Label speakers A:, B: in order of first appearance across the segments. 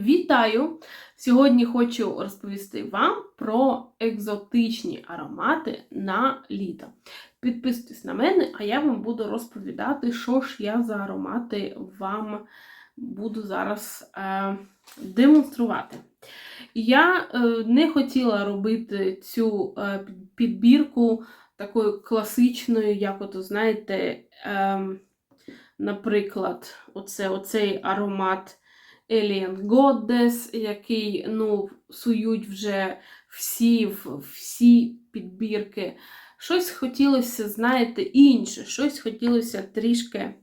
A: Вітаю! Сьогодні хочу розповісти вам про екзотичні аромати на літо. Підписуйтесь на мене, а я вам буду розповідати, що ж я за аромати вам буду зараз е, демонструвати. Я е, не хотіла робити цю е, підбірку такою класичною, як от, знаєте, е, наприклад, оце, оцей аромат. Alien Goddess, який ну, сують вже всі всі підбірки. Щось хотілося, знаєте, інше, щось хотілося трішки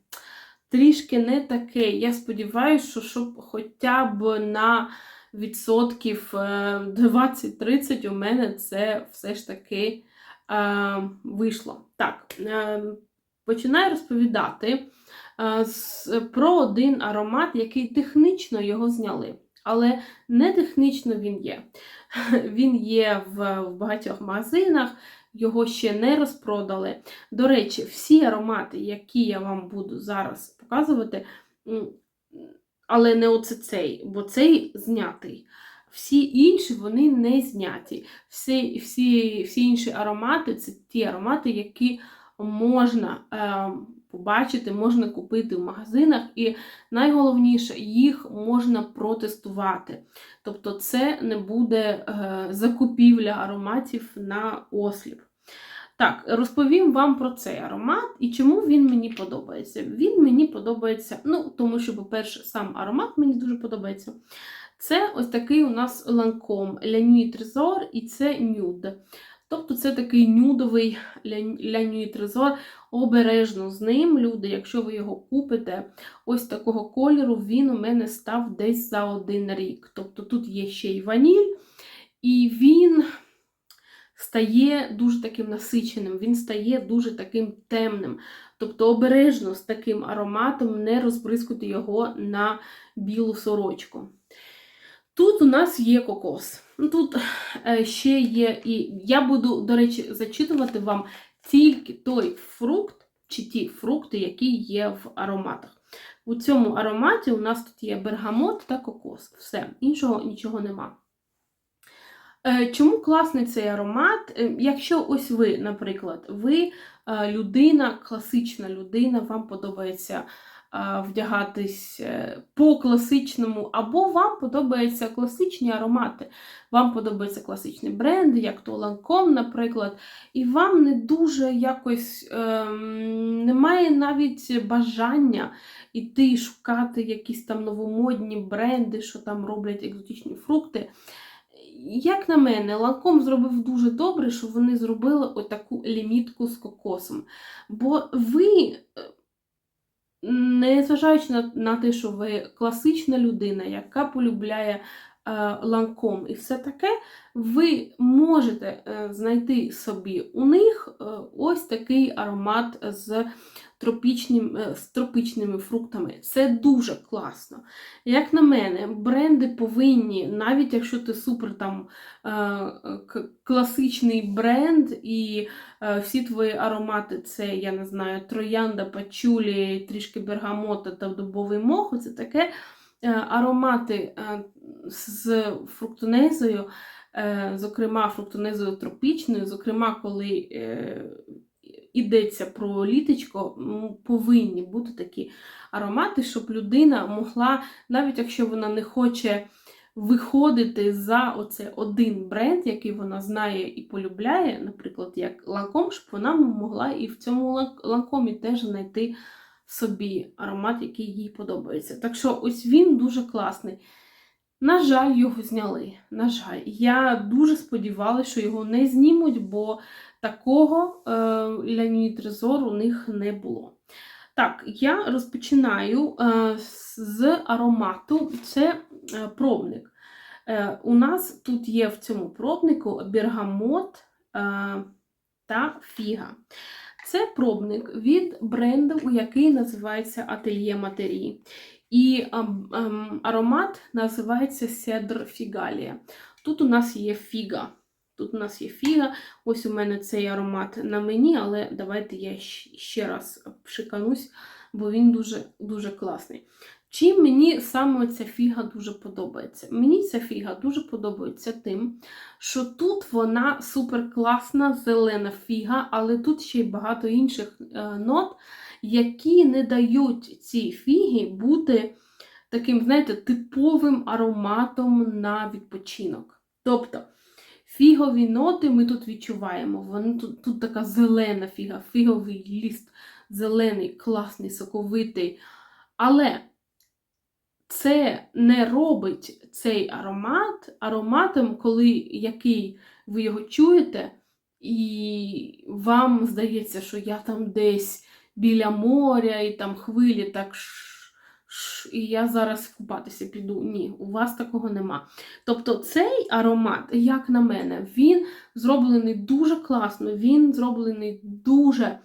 A: трішки не таке. Я сподіваюся, що щоб хоча б на відсотків 20-30 е, у мене це все ж таки е, вийшло. Так, е, починаю розповідати. Е, про один аромат, який технічно його зняли. Але не технічно він є. Він є в багатьох магазинах, його ще не розпродали. До речі, всі аромати, які я вам буду зараз показувати, але не оце цей, бо цей знятий. Всі інші вони не зняті. Всі всі, всі інші аромати це ті аромати, які можна е, побачити, можна купити в магазинах, і найголовніше, їх можна протестувати. Тобто, це не буде е, закупівля ароматів на осліп. Так, розповім вам про цей аромат і чому він мені подобається. Він мені подобається, ну, тому що, по-перше, сам аромат мені дуже подобається. Це ось такий у нас ланком Nuit Trésor і це нюд. Тобто це такий нюдовий лянюї трезор. Обережно з ним, люди, якщо ви його купите, ось такого кольору, він у мене став десь за один рік. Тобто тут є ще й ваніль, і він стає дуже таким насиченим, він стає дуже таким темним. Тобто обережно з таким ароматом не розбризкуйте його на білу сорочку. Тут у нас є кокос. Ну, тут е, ще є, і я буду, до речі, зачитувати вам тільки той фрукт, чи ті фрукти, які є в ароматах. У цьому ароматі у нас тут є бергамот та кокос. Все, іншого нічого нема. Е, чому класний цей аромат? Е, якщо ось ви, наприклад, ви людина, класична людина, вам подобається вдягатись е, по класичному, або вам подобаються класичні аромати. Вам подобаються класичні бренди, як то Lancome, наприклад, і вам не дуже якось ем, немає навіть бажання іти шукати якісь там новомодні бренди, що там роблять екзотичні фрукти. Як на мене, Ланком зробив дуже добре, що вони зробили отаку лімітку з кокосом. Бо ви е, Незважаючи на, на те, що ви класична людина, яка полюбляє е, ланком і все таке, ви можете е, знайти собі у них е, ось такий аромат з тропічним, е, з тропічними фруктами. Це дуже класно. Як на мене, бренди повинні, навіть якщо ти супер там е, класичний бренд, і е, всі твої аромати це, я не знаю, троянда, пачулі, трішки бергамота та дубовий мох, це таке аромати з фруктонезою. Зокрема, фруктонезою тропічною, зокрема, коли йдеться про літочко, повинні бути такі аромати, щоб людина могла, навіть якщо вона не хоче виходити за оце один бренд, який вона знає і полюбляє, наприклад, як лаком, щоб вона могла і в цьому лакомі теж знайти собі аромат, який їй подобається. Так що, ось він дуже класний. На жаль, його зняли. На жаль, я дуже сподівалася, що його не знімуть, бо такого е, Ляні у них не було. Так, я розпочинаю е, з аромату. Це е, пробник. У нас тут є в цьому пробнику бергамот та фіга. Це пробник від бренду, який називається Ательє Матері. І аромат називається Седр Фігалія. Тут у нас є фіга. Тут у нас є фіга. Ось у мене цей аромат на мені, але давайте я ще раз пшиканусь, бо він дуже дуже класний. Чим мені саме ця фіга дуже подобається? Мені ця фіга дуже подобається тим, що тут вона суперкласна зелена фіга, але тут ще й багато інших е, нот, які не дають цій фігі бути таким, знаєте, типовим ароматом на відпочинок. Тобто фігові ноти ми тут відчуваємо. Вони тут, тут така зелена фіга, фіговий ліст, зелений, класний, соковитий. Але це не робить цей аромат ароматом, коли який ви його чуєте, і вам здається, що я там десь біля моря, і там хвилі так. І я зараз купатися піду. Ні, у вас такого нема. Тобто цей аромат, як на мене, він зроблений дуже класно, він зроблений дуже,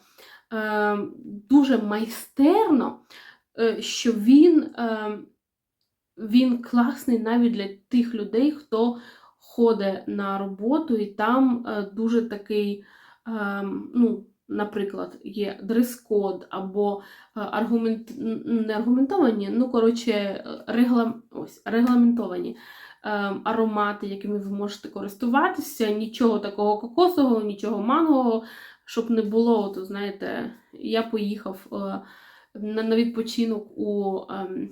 A: е, дуже майстерно, е, що він, е, він класний навіть для тих людей, хто ходить на роботу, і там е, дуже такий, е, ну, наприклад, є дрес-код або е, аргумент... не аргументовані, ну, коротше, е, регла... Ось, регламентовані е, аромати, якими ви можете користуватися, нічого такого кокосового, нічого мангового, щоб не було, от, знаєте, я поїхав е, на, на відпочинок у, ем,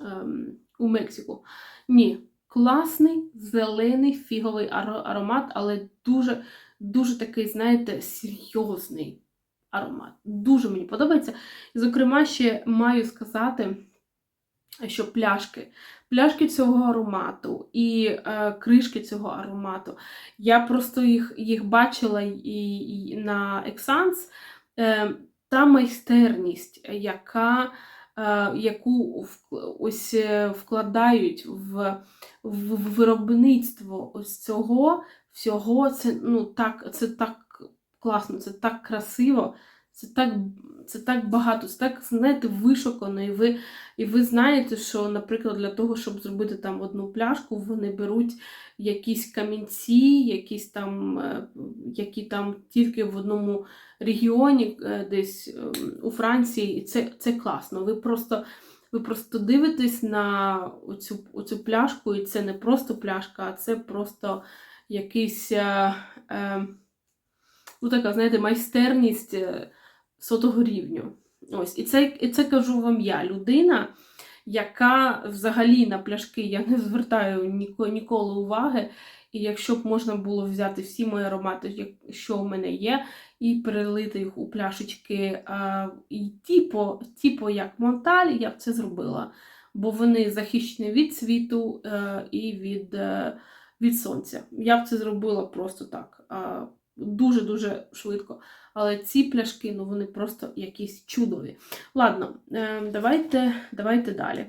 A: ем, у Мексику. Ні, класний зелений фіговий аромат, але дуже, дуже такий, знаєте, серйозний аромат. Дуже мені подобається. Зокрема, ще маю сказати, що пляшки. Пляшки цього аромату і е, кришки цього аромату. Я просто їх, їх бачила і, і на Ексанс. Е, та майстерність, яка, е, яку ось е, вкладають в, в виробництво ось цього всього, це, ну, так, це так класно, це так красиво, це так, це так багато, це так, знаєте, вишукано. І ви, і ви знаєте, що, наприклад, для того, щоб зробити там одну пляшку, вони беруть якісь камінці, якісь там, е, які там тільки в одному регіоні, е, десь е, у Франції, і це, це класно. Ви просто, ви просто дивитесь на оцю, оцю пляшку, і це не просто пляшка, а це просто якийсь, е, е, ну така, знаєте, майстерність е, сотого рівню. Ось, і це, і це кажу вам я, людина, яка взагалі на пляшки я не звертаю ніко- ніколи уваги. І якщо б можна було взяти всі мої аромати, що в мене є, і перелити їх у пляшечки, а, і типу, типу як Монталь, я б це зробила. Бо вони захищені від світу і від, від сонця. Я б це зробила просто так. Дуже-дуже швидко. Але ці пляшки, ну вони просто якісь чудові. Ладно, е, давайте, давайте далі.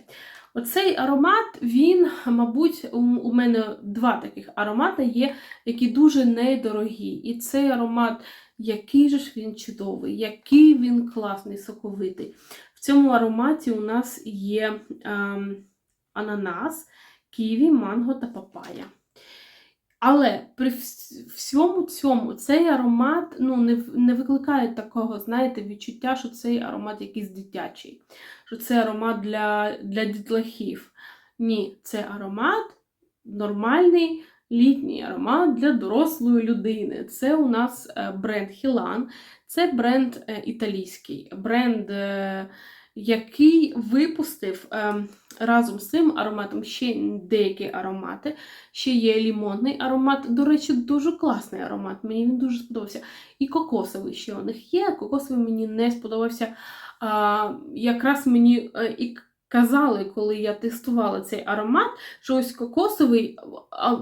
A: Оцей аромат, він, мабуть, у, у мене два таких аромати є, які дуже недорогі. І цей аромат, який же ж він чудовий, який він класний, соковитий. В цьому ароматі у нас є ем, ананас, ківі, манго та папая. Але при всьому цьому цей аромат ну, не, не викликає такого, знаєте, відчуття, що цей аромат якийсь дитячий, що це аромат для, для дітлахів. Ні, це аромат нормальний літній аромат для дорослої людини. Це у нас е, бренд Хілан, це бренд е, італійський, бренд, е, який випустив е, разом з цим ароматом ще деякі аромати. Ще є лімонний аромат. До речі, дуже класний аромат. Мені він дуже сподобався. І кокосовий ще у них є. Кокосовий мені не сподобався. А, якраз мені е, і казали, коли я тестувала цей аромат, що ось кокосовий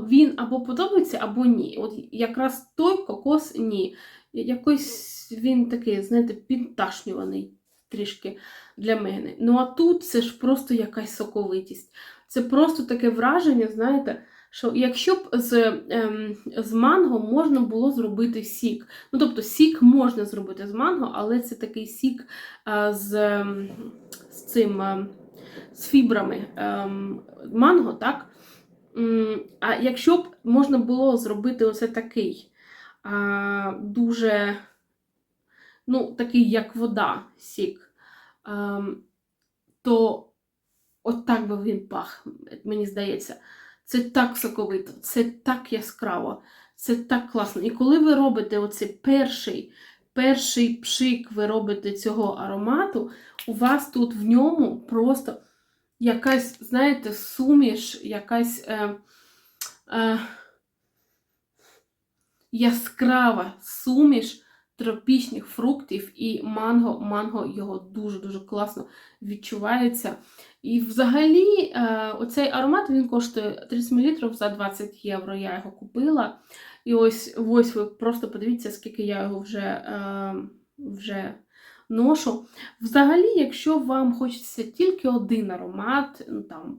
A: він або подобається, або ні. От якраз той кокос ні. Якось він такий, знаєте, підташнюваний трішки для мене. Ну а тут це ж просто якась соковитість. Це просто таке враження, знаєте, що якщо б з, ем, з манго можна було зробити сік. Ну, тобто сік можна зробити з манго, але це такий сік е, з, ем, з цим ем, з фібрами ем, манго, так? А якщо б можна було зробити оце такий а, дуже, ну, такий, як вода, сік, то от так би він пах, мені здається. Це так соковито, це так яскраво, це так класно. І коли ви робите оцей перший, перший пшик, ви робите цього аромату, у вас тут в ньому просто якась, знаєте, суміш, якась е, е, яскрава суміш тропічних фруктів і манго. Манго його дуже-дуже класно відчувається. І взагалі, е, оцей аромат він коштує 30 мл за 20 євро. Я його купила. І ось ось ви просто подивіться, скільки я його вже, е, вже ношу. Взагалі, якщо вам хочеться тільки один аромат, ну, там,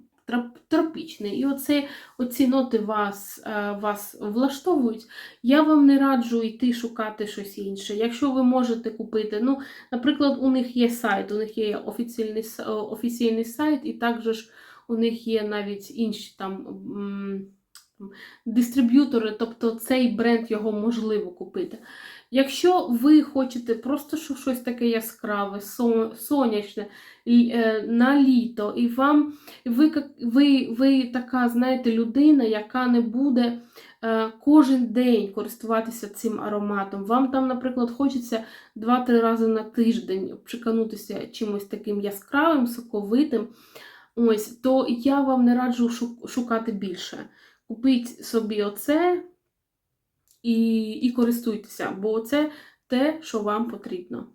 A: тропічний, і оце, оці ноти вас, е, вас влаштовують, я вам не раджу йти шукати щось інше. Якщо ви можете купити, ну, наприклад, у них є сайт, у них є офіційний, е, офіційний сайт, і також у них є навіть інші там. Дистриб'ютори, тобто цей бренд його можливо купити. Якщо ви хочете просто щось таке яскраве, сонячне е, на літо, і вам ви, ви, ви така, знаєте, людина, яка не буде е, кожен день користуватися цим ароматом. Вам там, наприклад, хочеться 2-3 рази на тиждень приканутися чимось таким яскравим, соковитим. Ось, то я вам не раджу шукати більше. Купіть собі оце і, і користуйтеся, бо це те, що вам потрібно.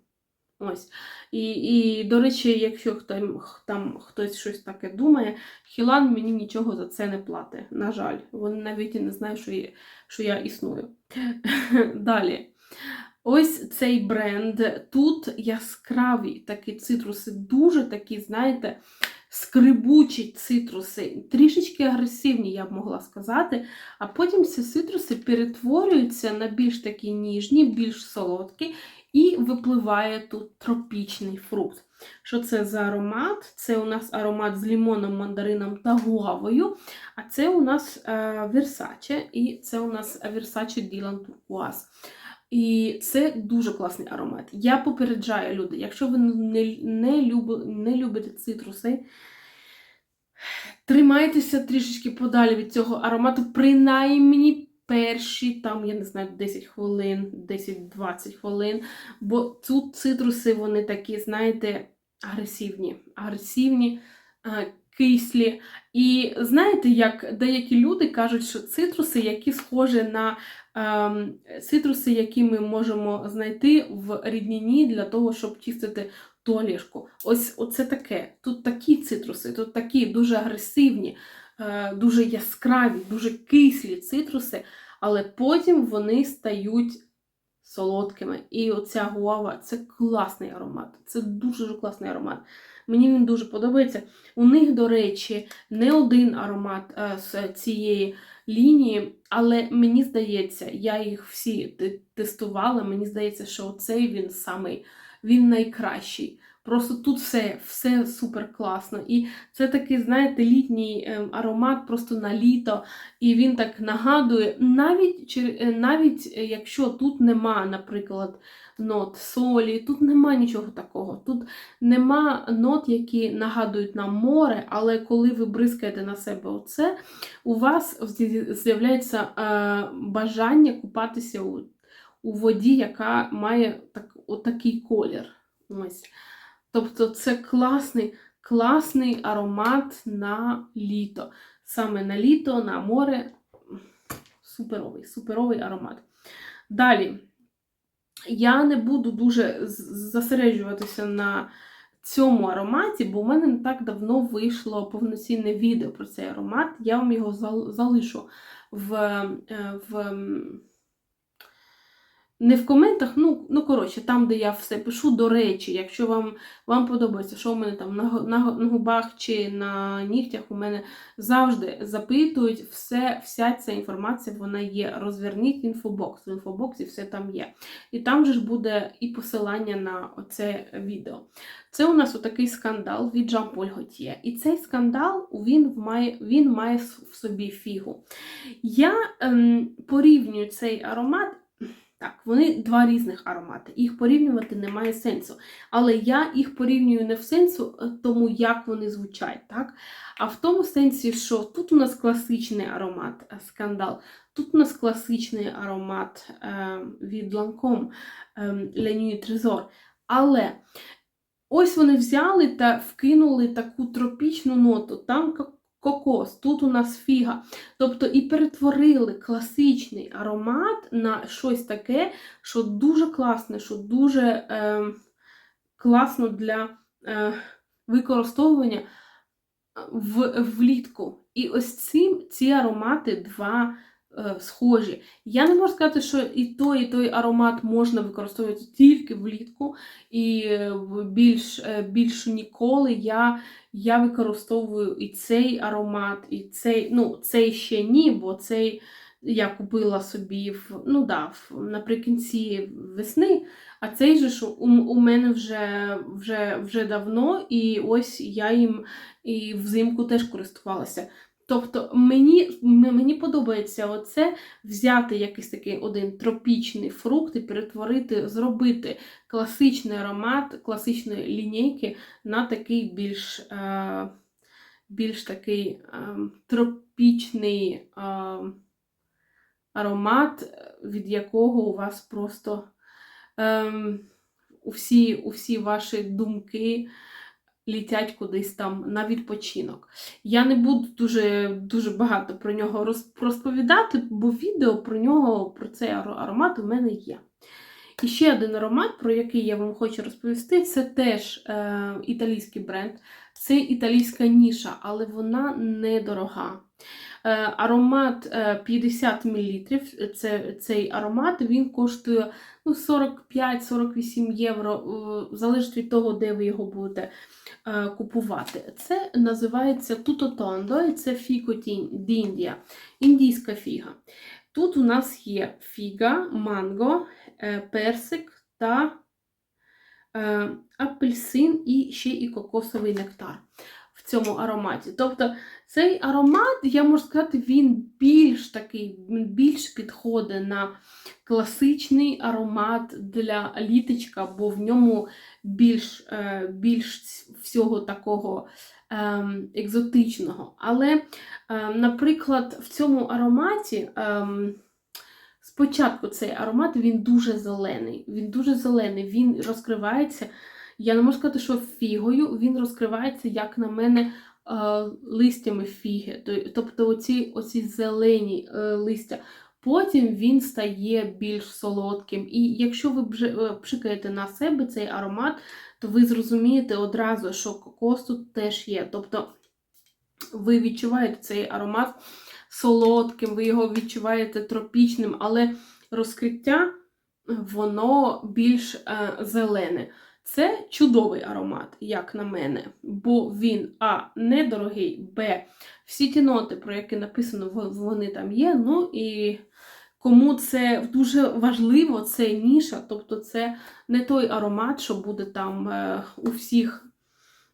A: Ось. І, і до речі, якщо хто, там хтось щось таке думає, Хілан мені нічого за це не платить. На жаль, вони навіть і не знають, що я, що я існую. Далі. Ось цей бренд. Тут яскраві такі цитруси, дуже такі, знаєте, скрибучі цитруси, трішечки агресивні, я б могла сказати. А потім ці цитруси перетворюються на більш такі ніжні, більш солодкі, і випливає тут тропічний фрукт. Що це за аромат? Це у нас аромат з лімоном, мандарином та гуавою. А це у нас е, Versace, і це у нас Versace Dylan Turquoise. І це дуже класний аромат. Я попереджаю люди, якщо ви не, не, люб, не любите цитруси, тримайтеся трішечки подалі від цього аромату, принаймні перші, там, я не знаю, 10 хвилин, 10-20 хвилин. Бо тут цитруси, вони такі, знаєте, агресивні. Агресивні, кислі. І знаєте, як деякі люди кажуть, що цитруси, які схожі на ем, цитруси, які ми можемо знайти в ріднині для того, щоб чистити туалішку. Ось оце таке. Тут такі цитруси, тут такі дуже агресивні, е, дуже яскраві, дуже кислі цитруси, але потім вони стають солодкими. І оця гуава це класний аромат. Це дуже класний аромат. Мені він дуже подобається. У них, до речі, не один аромат е, з цієї лінії, але мені здається, я їх всі тестувала. Мені здається, що цей він самий він найкращий. Просто тут все, все супер класно. І це такий, знаєте, літній ем, аромат просто на літо. І він так нагадує, навіть, е, навіть е, якщо тут нема, наприклад, нот солі, тут нема нічого такого. Тут нема нот, які нагадують нам море, але коли ви бризкаєте на себе оце, у вас з'являється е, бажання купатися у, у воді, яка має так, отакий колір. Ось. Тобто це класний, класний аромат на літо. Саме на літо, на море. Суперовий, суперовий аромат. Далі. Я не буду дуже з- зосереджуватися на цьому ароматі, бо в мене не так давно вийшло повноцінне відео про цей аромат. Я вам його залишу в, е, в не в коментах, ну, ну коротше, там, де я все пишу, до речі, якщо вам вам подобається, що у мене там на, на, губах чи на нігтях, у мене завжди запитують, все, вся ця інформація вона є. Розверніть інфобокс. В інфобоксі все там є. І там же ж буде і посилання на оце відео. Це у нас отакий скандал від Жан-Поль Готьє. І цей скандал він має, він має в собі фігу. Я ем, порівнюю цей аромат. Так, вони два різних аромати. Їх порівнювати немає сенсу. Але я їх порівнюю не в сенсу е, тому, як вони звучать, так? а в тому сенсі, що тут у нас класичний аромат е, скандал, тут у нас класичний аромат е, від Lancome е, La Nuit Trésor. Але ось вони взяли та вкинули таку тропічну ноту. Там кокос, тут у нас фіга. Тобто і перетворили класичний аромат на щось таке, що дуже класне, що дуже е, класно для е, використовування в, влітку. І ось цим ці аромати два е, схожі. Я не можу сказати, що і той, і той аромат можна використовувати тільки влітку, і е, більш, е, більше ніколи я, я використовую і цей аромат, і цей, ну, цей ще ні, бо цей я купила собі в, ну, да, наприкінці весни. А цей же ж у, у мене вже, вже, вже давно, і ось я їм і взимку теж користувалася. Тобто мені, мені подобається оце взяти якийсь такий один тропічний фрукт і перетворити, зробити класичний аромат класичної лінійки на такий більш, е, більш такий е, тропічний е, аромат, від якого у вас просто ем, усі, усі ваші думки літять кудись там на відпочинок. Я не буду дуже, дуже багато про нього розповідати, бо відео про нього, про цей аромат у мене є. І ще один аромат, про який я вам хочу розповісти, це теж е, італійський бренд. Це італійська ніша, але вона недорога. Е, аромат е, 50 мл. Це, цей аромат він коштує ну, 45-48 євро, е, залежить від того, де ви його будете е, купувати. Це називається Тутотондо, і це фіко d'India, індійська фіга. Тут у нас є фіга, манго, е, персик та е, апельсин і ще і кокосовий нектар в цьому ароматі. Тобто цей аромат, я можу сказати, він більш такий, більш підходить на класичний аромат для літочка, бо в ньому більш, е, більш всього такого ем, екзотичного. Але, ем, наприклад, в цьому ароматі. ем, Спочатку цей аромат він дуже зелений. Він дуже зелений, він розкривається. Я не можу сказати, що фігою він розкривається, як на мене, е, листями фіги. Тобто оці, оці зелені е, листя. Потім він стає більш солодким. І якщо ви е, пшикаєте на себе цей аромат, то ви зрозумієте одразу, що кокос тут теж є. Тобто ви відчуваєте цей аромат солодким, ви його відчуваєте тропічним, але розкриття воно більш зелене. Це чудовий аромат, як на мене, бо він А, недорогий, Б, всі ті ноти, про які написано, вони там є. Ну і кому це дуже важливо, це ніша, тобто це не той аромат, що буде там е, у всіх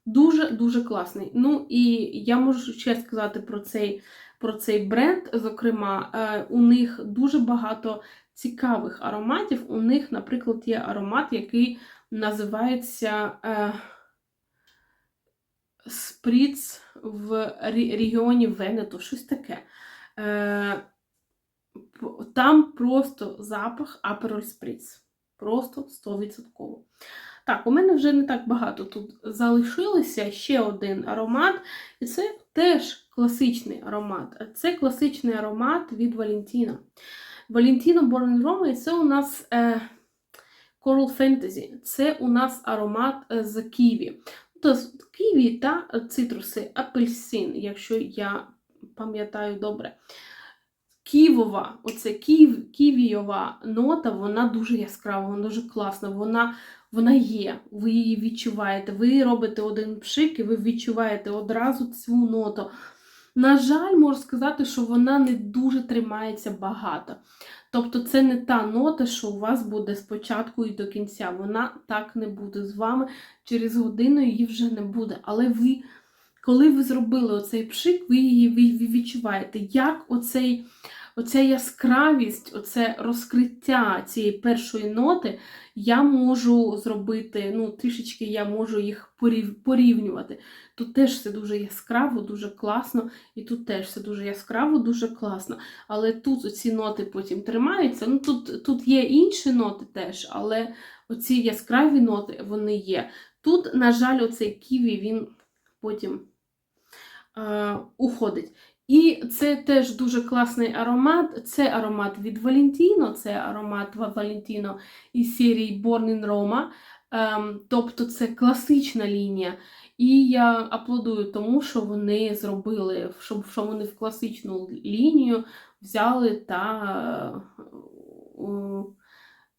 A: дуже-дуже класний. Ну і я можу ще сказати про цей, про цей бренд. Зокрема, е, у них дуже багато цікавих ароматів. У них, наприклад, є аромат, який називається е, Спріц в регіоні Венето, щось таке. Е, там просто запах Апероль Спріц. Просто 100%. Так, у мене вже не так багато тут залишилося. Ще один аромат. І це теж класичний аромат. Це класичний аромат від Валентіна. Валентіно Born in Roma, і це у нас е, Coral Fantasy. Це у нас аромат е, з ківі. Тобто ківі та цитруси, апельсин, якщо я пам'ятаю добре. Ківова, оце ків, ківійова нота, вона дуже яскрава, вона дуже класна, вона, вона є, ви її відчуваєте. Ви робите один пшик і ви відчуваєте одразу цю ноту. На жаль, можу сказати, що вона не дуже тримається багато. Тобто це не та нота, що у вас буде спочатку і до кінця. Вона так не буде з вами. Через годину її вже не буде. Але ви, коли ви зробили оцей пшик, ви її відчуваєте, як оцей оця яскравість, оце розкриття цієї першої ноти, я можу зробити, ну, трішечки я можу їх порівнювати. Тут теж все дуже яскраво, дуже класно, і тут теж все дуже яскраво, дуже класно. Але тут ці ноти потім тримаються. Ну, тут, тут є інші ноти теж, але оці яскраві ноти вони є. Тут, на жаль, оцей ківі він потім е, уходить. І це теж дуже класний аромат. Це аромат від Valentino, це аромат Valentino із серії Born in Roma. Ем, тобто це класична лінія. І я аплодую тому, що вони зробили, щоб що вони в класичну лінію взяли та е,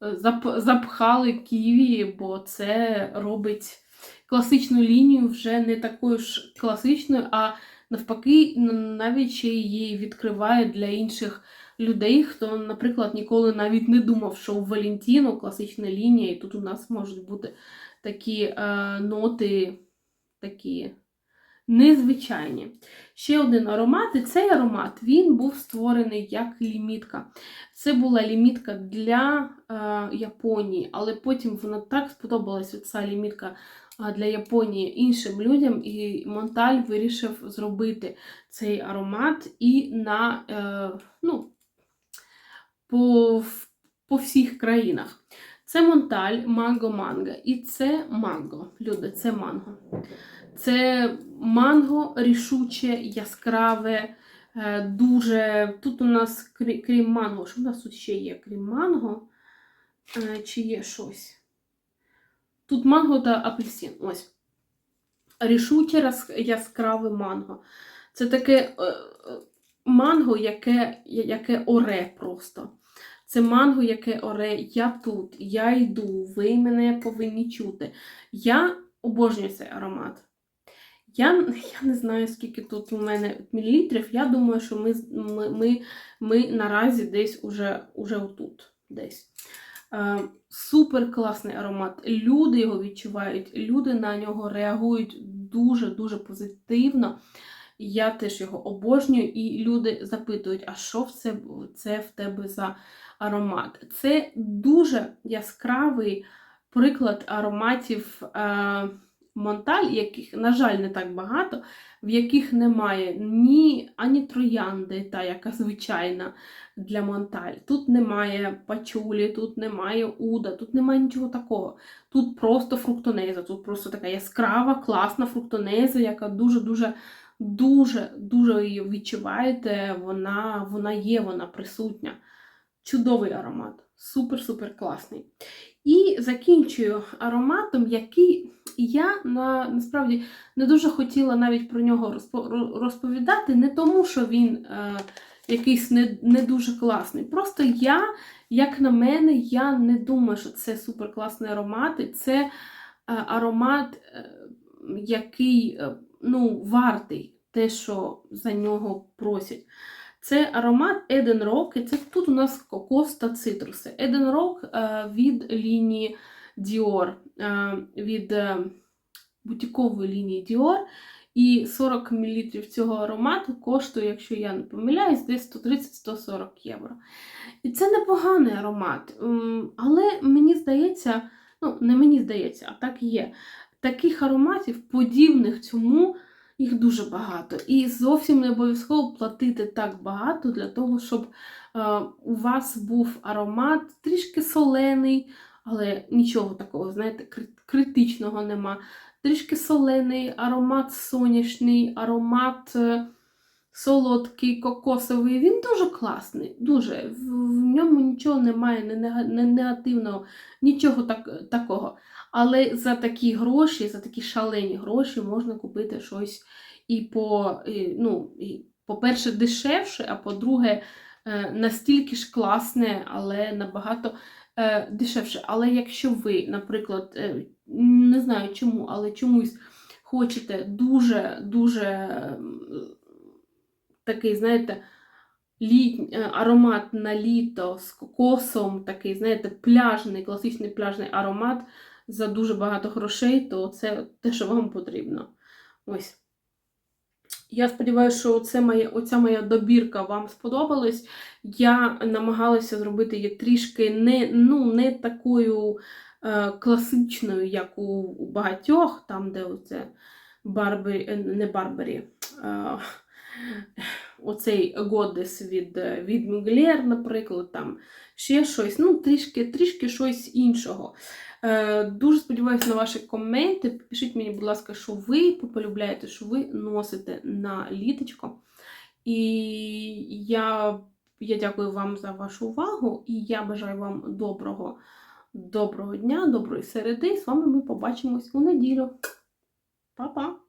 A: зап- запхали ківі, бо це робить класичну лінію вже не такою ж класичною, а навпаки, навіть ще її відкриває для інших людей, хто, наприклад, ніколи навіть не думав, що у Валентіно класична лінія, і тут у нас можуть бути такі е, ноти, такі незвичайні. Ще один аромат, і цей аромат він був створений як лімітка. Це була лімітка для е, Японії, але потім вона так сподобалась ця лімітка для Японії іншим людям, і Монталь вирішив зробити цей аромат і на е, ну, по, по всіх країнах. Це Монталь, манго манго. І це манго. Люди, це манго. Це манго рішуче, яскраве, е, дуже. Тут у нас, крім манго, що в нас тут ще є, крім манго? Е, Чи є щось? Тут манго та апельсин. Ось. Рішуче яскраве манго. Це таке е, е, манго, яке, яке оре просто. Це манго, яке оре. Я тут, я йду, ви мене повинні чути. Я обожнюю цей аромат. Я, я не знаю, скільки тут у мене мілілітрів. Я думаю, що ми, ми, ми, ми наразі десь уже, уже отут. Десь. Е, супер класний аромат. Люди його відчувають, люди на нього реагують дуже-дуже позитивно. Я теж його обожнюю, і люди запитують, а що це, це в тебе за аромат? Це дуже яскравий приклад ароматів е, Монталь, яких, на жаль, не так багато, в яких немає ні ані троянди, та яка звичайна для Монталь. Тут немає пачулі, тут немає уда, тут немає нічого такого. Тут просто фруктонеза, тут просто така яскрава, класна фруктонеза, яка дуже-дуже дуже дуже її відчуваєте, вона, вона є, вона присутня. Чудовий аромат. Супер-супер класний. І закінчую ароматом, який я на, насправді не дуже хотіла навіть про нього розповідати, не тому, що він е, якийсь не, не дуже класний. Просто я, як на мене, я не думаю, що це супер класний аромат. І це е, аромат, е, який е, ну, вартий те, що за нього просять. Це аромат Eden Rock, і це тут у нас кокос та цитруси. Eden Rock е, від лінії Dior, е, від е, бутікової лінії Dior. І 40 мл цього аромату коштує, якщо я не помиляюсь, десь 130-140 євро. І це непоганий аромат. Але мені здається, ну, не мені здається, а так і є. Таких ароматів, подібних цьому, їх дуже багато. І зовсім не обов'язково платити так багато для того, щоб е, у вас був аромат трішки солений, але нічого такого, знаєте, критичного нема. Трішки солений, аромат сонячний, аромат е, солодкий, кокосовий. Він дуже класний. Дуже. В, ньому нічого немає, не, нега- не негативного, нічого так, такого. Але за такі гроші, за такі шалені гроші можна купити щось і по, і, ну, і, по-перше, дешевше, а по-друге, е, настільки ж класне, але набагато дешевше. Але якщо ви, наприклад, е, не знаю чому, але чомусь хочете дуже-дуже такий, знаєте, літ... е, аромат на літо з кокосом, такий, знаєте, пляжний, класичний пляжний аромат за дуже багато грошей, то це те, що вам потрібно. Ось. Я сподіваюся, що оце моє, оця моя добірка вам сподобалась. Я намагалася зробити її трішки не, ну, не такою е, класичною, як у, у багатьох, там, де оце Барбері, е, не Барбері. Е, Оцей Годес від, від Мюглєр, наприклад, там ще щось, ну, трішки, трішки щось іншого. Е, дуже сподіваюся на ваші коменти. Пишіть мені, будь ласка, що ви полюбляєте, що ви носите на літочко. І я, я дякую вам за вашу увагу і я бажаю вам доброго, доброго дня, доброї середи. З вами ми побачимось у неділю. Па-па!